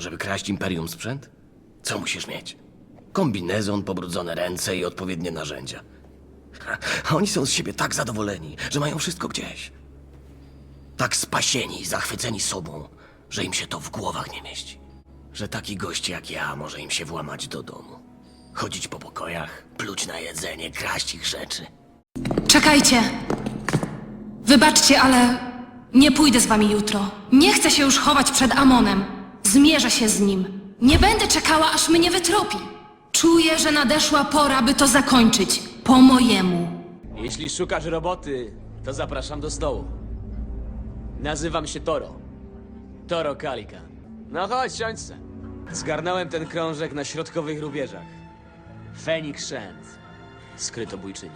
Żeby kraść Imperium sprzęt? Co musisz mieć? Kombinezon, pobrudzone ręce i odpowiednie narzędzia. A oni są z siebie tak zadowoleni, że mają wszystko gdzieś. Tak spasieni, zachwyceni sobą, że im się to w głowach nie mieści. Że taki gość jak ja może im się włamać do domu. Chodzić po pokojach, pluć na jedzenie, kraść ich rzeczy. Czekajcie! Wybaczcie, ale nie pójdę z wami jutro. Nie chcę się już chować przed Amonem. Zmierzę się z nim. Nie będę czekała, aż mnie wytropi. Czuję, że nadeszła pora, by to zakończyć. Po mojemu. Jeśli szukasz roboty, to zapraszam do stołu. Nazywam się Toro. Toro Kalika. No chodź, siądź. Zgarnąłem ten krążek na środkowych rubieżach. Phoenix Shand. Skrytobójczyni.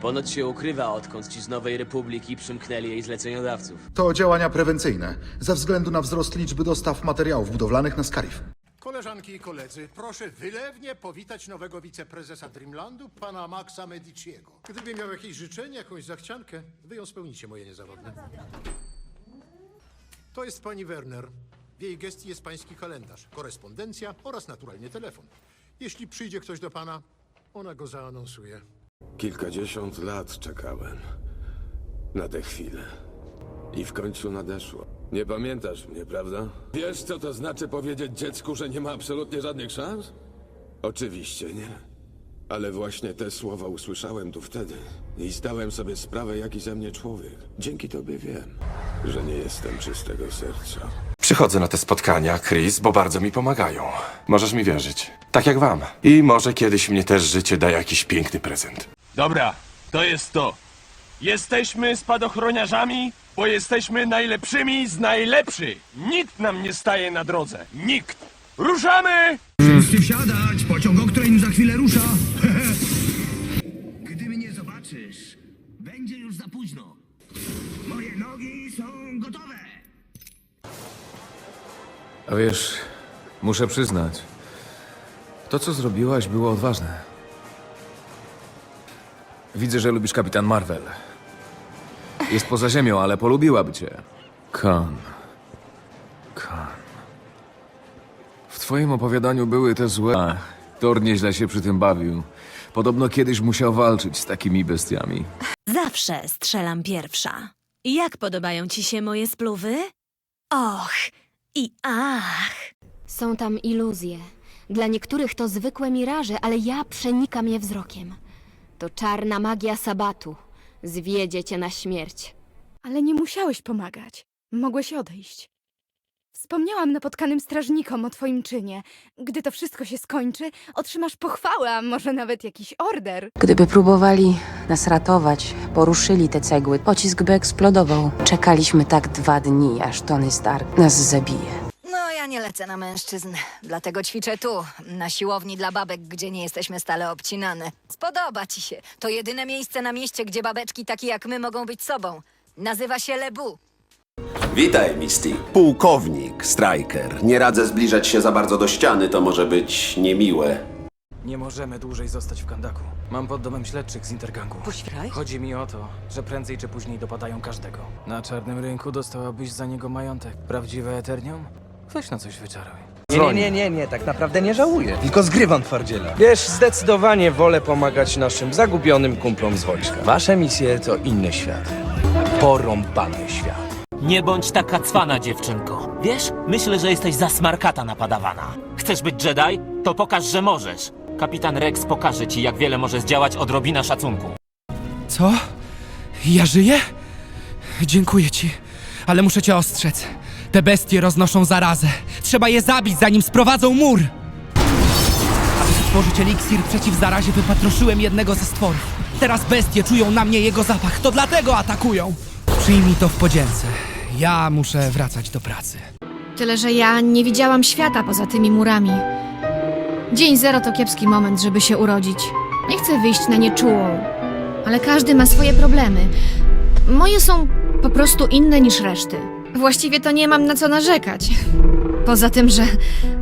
Ponoć się ukrywa, odkąd ci z Nowej Republiki przymknęli jej zleceniodawców. To działania prewencyjne, ze względu na wzrost liczby dostaw materiałów budowlanych na Scarif. Koleżanki i koledzy, proszę wylewnie powitać nowego wiceprezesa Dreamlandu, pana Maxa Mediciego. Gdyby miał jakieś życzenie, jakąś zachciankę, wy ją spełnicie, moje niezawodne. To jest pani Werner. W jej gestii jest pański kalendarz, korespondencja oraz naturalnie telefon. Jeśli przyjdzie ktoś do pana, ona go zaanonsuje. Kilkadziesiąt lat czekałem na tę chwilę. I w końcu nadeszło. Nie pamiętasz mnie, prawda? Wiesz, co to znaczy powiedzieć dziecku, że nie ma absolutnie żadnych szans? Oczywiście nie. Ale właśnie te słowa usłyszałem tu wtedy i zdałem sobie sprawę, jaki ze mnie człowiek. Dzięki tobie wiem, że nie jestem czystego serca. Przychodzę na te spotkania, Chris, bo bardzo mi pomagają. Możesz mi wierzyć. Tak jak wam. I może kiedyś mnie też życie da jakiś piękny prezent. Dobra, to jest to. Jesteśmy spadochroniarzami, bo jesteśmy najlepszymi z najlepszych. Nikt nam nie staje na drodze. Nikt. Ruszamy! Wszyscy wsiadać! Pociąg Octrain za chwilę rusza! Gdy mnie zobaczysz, będzie już za późno. Moje nogi są gotowe! A wiesz, muszę przyznać, to co zrobiłaś było odważne. Widzę, że lubisz kapitan Marvel. Jest poza ziemią, ale polubiłaby cię. Khan. Khan. W twoim opowiadaniu były te złe... Ach, Thor nieźle się przy tym bawił. Podobno kiedyś musiał walczyć z takimi bestiami. Zawsze strzelam pierwsza. Jak podobają ci się moje spluwy? Och i ach. Są tam iluzje. Dla niektórych to zwykłe miraże, ale ja przenikam je wzrokiem. To czarna magia sabatu. Zwiedzie cię na śmierć. Ale nie musiałeś pomagać. Mogłeś odejść. Wspomniałam napotkanym strażnikom o twoim czynie. Gdy to wszystko się skończy, otrzymasz pochwałę, a może nawet jakiś order. Gdyby próbowali nas ratować, poruszyli te cegły, pocisk by eksplodował. Czekaliśmy tak dwa dni, aż Tony Stark nas zabije. No, ja nie lecę na mężczyzn. Dlatego ćwiczę tu, na siłowni dla babek, gdzie nie jesteśmy stale obcinane. Spodoba ci się. To jedyne miejsce na mieście, gdzie babeczki takie jak my mogą być sobą. Nazywa się Lebu. Witaj, Misty. Pułkownik, Striker. Nie radzę zbliżać się za bardzo do ściany, to może być niemiłe. Nie możemy dłużej zostać w Kandaku. Mam pod domem śledczych z Intergangu. Poświraj? Chodzi mi o to, że prędzej czy później dopadają każdego. Na czarnym rynku dostałabyś za niego majątek. Prawdziwe Eternium? Weź na coś wyczaruj. Nie, nie, nie, nie, nie, tak naprawdę nie żałuję. Tylko zgrywam twardziela. Wiesz, zdecydowanie wolę pomagać naszym zagubionym kumplom z wojska. Wasze misje to inny świat. Porąbany świat. Nie bądź taka cwana, dziewczynko. Wiesz, myślę, że jesteś zasmarkata napadawana. Chcesz być Jedi? To pokaż, że możesz. Kapitan Rex pokaże ci, jak wiele może zdziałać odrobina szacunku. Co? Ja żyję? Dziękuję ci, ale muszę cię ostrzec. Te bestie roznoszą zarazę. Trzeba je zabić, zanim sprowadzą mur! Aby stworzyć eliksir przeciw zarazie, wypatroszyłem jednego ze stworów. Teraz bestie czują na mnie jego zapach, to dlatego atakują. Przyjmij to w podzięce. Ja muszę wracać do pracy. Tyle, że ja nie widziałam świata poza tymi murami. Dzień zero to kiepski moment, żeby się urodzić. Nie chcę wyjść na nieczułą, ale każdy ma swoje problemy. Moje są po prostu inne niż reszty. Właściwie to nie mam na co narzekać. Poza tym, że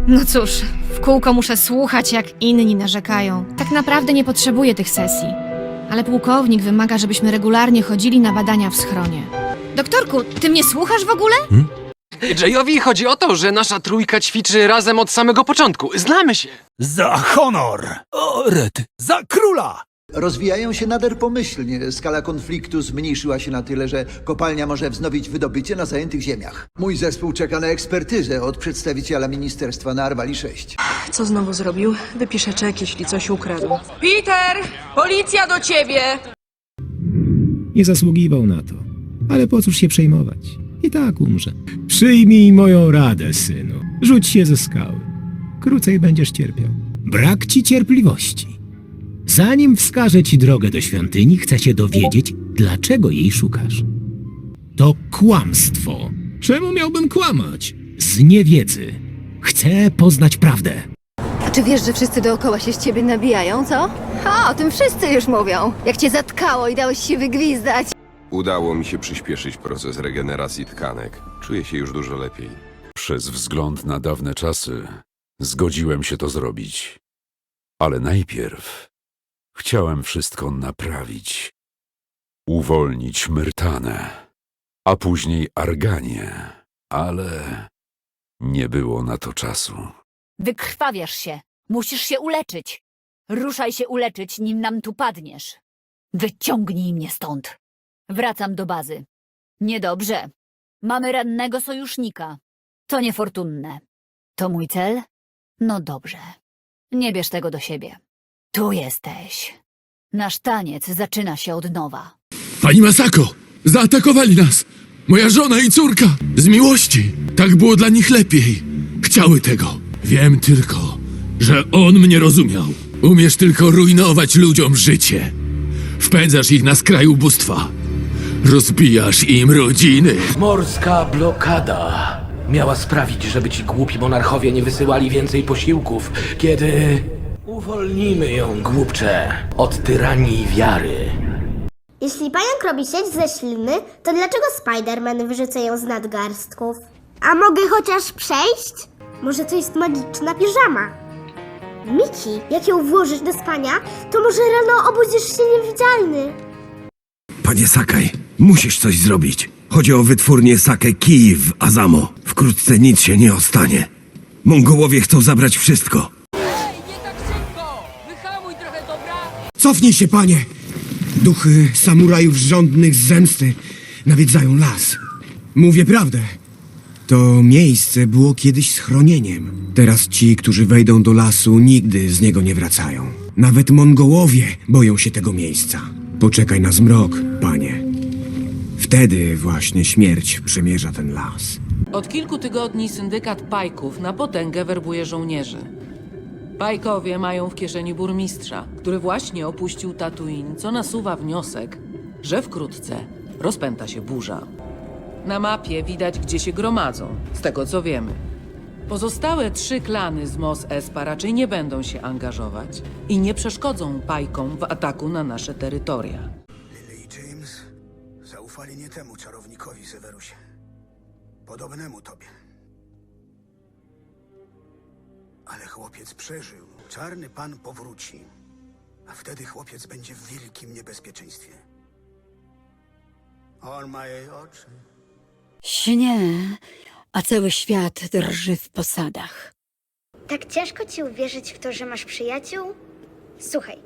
no cóż, w kółko muszę słuchać, jak inni narzekają. Tak naprawdę nie potrzebuję tych sesji. Ale pułkownik wymaga, żebyśmy regularnie chodzili na badania w schronie. Doktorku, ty mnie słuchasz w ogóle? Jayowi chodzi o to, że nasza trójka ćwiczy razem od samego początku. Znamy się. Za honor! O, rety, za króla! Rozwijają się nader pomyślnie. Skala konfliktu zmniejszyła się na tyle, że kopalnia może wznowić wydobycie na zajętych ziemiach. Mój zespół czeka na ekspertyzę od przedstawiciela ministerstwa na Arwali 6. Co znowu zrobił? Wypiszę czek, jeśli coś ukradł. Peter! Policja do ciebie! Nie zasługiwał na to. Ale po cóż się przejmować? I tak umrze. Przyjmij moją radę, synu. Rzuć się ze skały. Krócej będziesz cierpiał. Brak ci cierpliwości. Zanim wskażę ci drogę do świątyni, chcę się dowiedzieć, dlaczego jej szukasz. To kłamstwo. Czemu miałbym kłamać? Z niewiedzy. Chcę poznać prawdę. A czy wiesz, że wszyscy dookoła się z ciebie nabijają, co? A, o tym wszyscy już mówią. Jak cię zatkało i dałeś się wygwizdać. Udało mi się przyspieszyć proces regeneracji tkanek. Czuję się już dużo lepiej. Przez wzgląd na dawne czasy zgodziłem się to zrobić. Ale najpierw chciałem wszystko naprawić. Uwolnić Myrtanę, a później Arganię, ale nie było na to czasu. Wykrwawiasz się. Musisz się uleczyć. Ruszaj się uleczyć, nim nam tu padniesz. Wyciągnij mnie stąd. Wracam do bazy. Niedobrze. Mamy rannego sojusznika. To niefortunne. To mój cel? No dobrze. Nie bierz tego do siebie. Tu jesteś. Nasz taniec zaczyna się od nowa. Pani Masako! Zaatakowali nas! Moja żona i córka! Z miłości! Tak było dla nich lepiej. Chciały tego. Wiem tylko, że on mnie rozumiał. Umiesz tylko rujnować ludziom życie. Wpędzasz ich na skraj ubóstwa. Rozbijasz im rodziny. Morska blokada miała sprawić, żeby ci głupi monarchowie nie wysyłali więcej posiłków, kiedy uwolnimy ją, głupcze, od tyranii wiary. Jeśli pająk robi sieć ze śliny, to dlaczego Spider-Man wyrzuca ją z nadgarstków? A mogę chociaż przejść? Może to jest magiczna piżama? Miki, jak ją włożysz do spania, to może rano obudzisz się niewidzialny. Panie Sakaj, musisz coś zrobić. Chodzi o wytwórnię Sake Kij w Azamo. Wkrótce nic się nie ostanie. Mongołowie chcą zabrać wszystko. Cofnij się, panie! Duchy samurajów żądnych zemsty nawiedzają las. Mówię prawdę. To miejsce było kiedyś schronieniem. Teraz ci, którzy wejdą do lasu, nigdy z niego nie wracają. Nawet Mongołowie boją się tego miejsca. Poczekaj na zmrok, panie. Wtedy właśnie śmierć przemierza ten las. Od kilku tygodni syndykat Pajków na potęgę werbuje żołnierzy. Pajkowie mają w kieszeni burmistrza, który właśnie opuścił Tatooine, co nasuwa wniosek, że wkrótce rozpęta się burza. Na mapie widać, gdzie się gromadzą, z tego co wiemy. Pozostałe trzy klany z Mos Espa raczej nie będą się angażować i nie przeszkodzą Pajkom w ataku na nasze terytoria. Lily i James zaufali nie temu czarownikowi, Severusie. Podobnemu tobie. Ale chłopiec przeżył. Czarny pan powróci. A wtedy chłopiec będzie w wielkim niebezpieczeństwie. On ma jej oczy. Śnie, a cały świat drży w posadach. Tak ciężko ci uwierzyć w to, że masz przyjaciół? Słuchaj,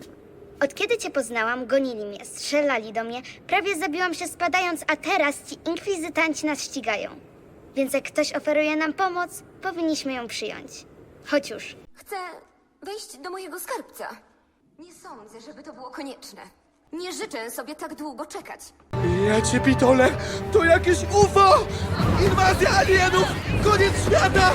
od kiedy cię poznałam, gonili mnie, strzelali do mnie, prawie zabiłam się spadając, a teraz ci inkwizytanci nas ścigają. Więc jak ktoś oferuje nam pomoc, powinniśmy ją przyjąć. Chodź już. Chcę wejść do mojego skarbca. Nie sądzę, żeby to było konieczne. Nie życzę sobie tak długo czekać. Ja cię pitole! To jakieś UFO! Inwazja alienów! Koniec świata!